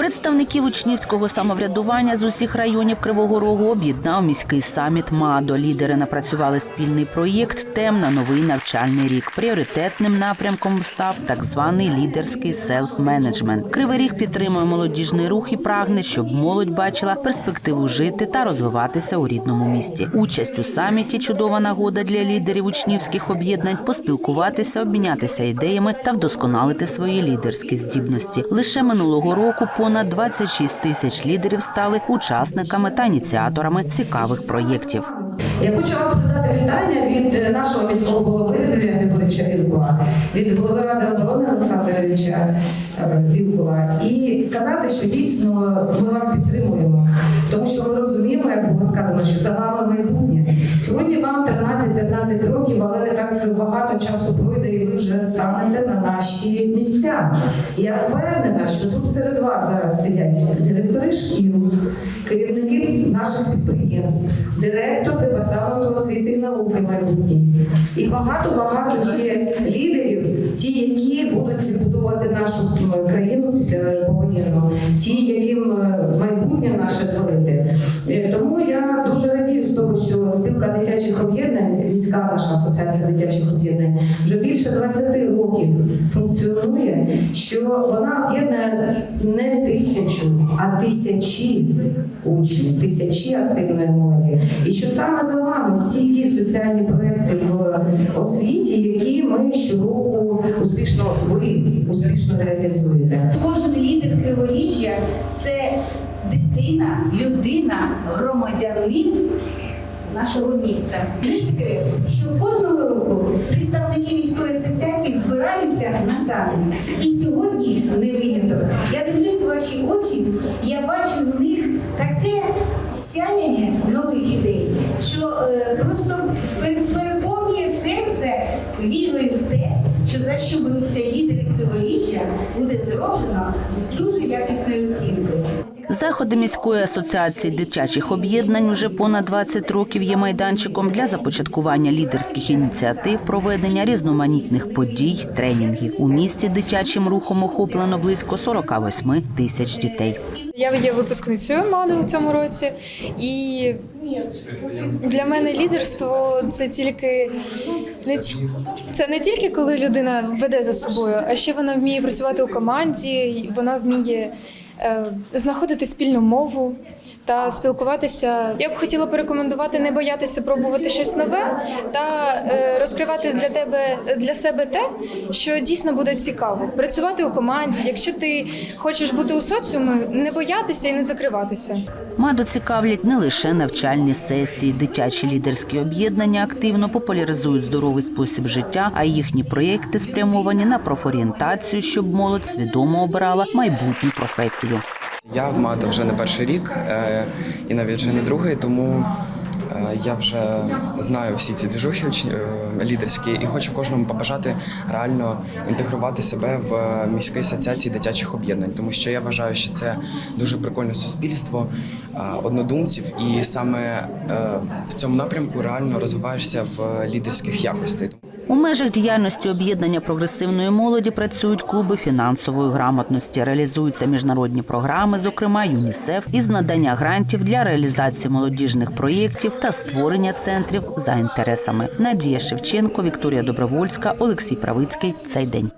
Представників учнівського самоврядування з усіх районів Кривого Рогу об'єднав міський саміт МАДО. Лідери напрацювали спільний проєкт Тем на новий навчальний рік. Пріоритетним напрямком став так званий лідерський селф-менеджмент. Кривий ріг підтримує молодіжний рух і прагне, щоб молодь бачила перспективу жити та розвиватися у рідному місті. Участь у саміті чудова нагода для лідерів учнівських об'єднань поспілкуватися, обмінятися ідеями та вдосконалити свої лідерські здібності. Лише минулого року понад 26 тисяч лідерів стали учасниками та ініціаторами цікавих проєктів. Я хочу вам передати вітання від нашого міського голови Юрія Григоровича Вілкула, від голови ради оборони Олександра Ілліча е, Вілкула і сказати, що дійсно ми вас підтримуємо, тому що ми розуміємо, як було сказано, що за вами майбутнє. Сьогодні вам 13-15 років, але не так багато часу пройде, і ви вже станете на наші місця. Я впевнена, що тут серед вас зараз сидять директори шкіл, керівники наших підприємств, директор департаменту освіти і науки майбутній. І багато-багато ще лідерів, ті, які будуть відбудовувати нашу країну після повоєнного, ті, яким е, майбутнє наше творити. Е, Тому я дуже радію з того, що спілка дитячих об'єднань, міська наша асоціація дитячих об'єднань, вже більше 20 років функціонує, що вона об'єднує не тисячу, а тисячі учнів, тисячі активної молоді. І що саме за вами всі ті соціальні проекти в освіті, які ми щороку успішно ви успішно реалізуєте. Кожен лідер Криворіжжя це дитина, людина, громадянин нашого міста. Не секрет, що кожного року представники міської асоціації збираються на саміт. І сьогодні не виняток. Я дивлюсь ваші очі, я бачу в них таке сяяння нових ідей, що е, просто переповнює серце вірою в те, що за що беруться буде зроблено з дуже якісною оцінкою. Заходи міської асоціації дитячих об'єднань уже понад 20 років є майданчиком для започаткування лідерських ініціатив, проведення різноманітних подій, тренінгів. У місті дитячим рухом охоплено близько 48 тисяч дітей. Я є випускницею МАДу в цьому році, і для мене лідерство це тільки не це не тільки коли людина веде за собою, а ще вона вміє працювати у команді, вона вміє е, знаходити спільну мову та спілкуватися. Я б хотіла порекомендувати не боятися пробувати щось нове та е, розкривати для тебе для себе те, що дійсно буде цікаво. Працювати у команді. Якщо ти хочеш бути у соціумі, не боятися і не закриватися. Маду цікавлять не лише навчальні сесії, дитячі лідерські об'єднання активно популяризують здоровий спосіб життя, а їхні проєкти спрямовані на профорієнтацію, щоб молодь свідомо обирала майбутню професію. Я в МАТО вже не перший рік е, і навіть вже не другий, тому я вже знаю всі ці двіжухи е, лідерські і хочу кожному побажати реально інтегрувати себе в е, міській асоціації дитячих об'єднань, тому що я вважаю, що це дуже прикольне суспільство е, однодумців, і саме е, в цьому напрямку реально розвиваєшся в лідерських якостей. У межах діяльності об'єднання прогресивної молоді працюють клуби фінансової грамотності, реалізуються міжнародні програми, зокрема ЮНІСЕФ, із надання грантів для реалізації молодіжних проєктів та створення центрів за інтересами. Надія Шевченко, Вікторія Добровольська, Олексій Правицький. Цей день.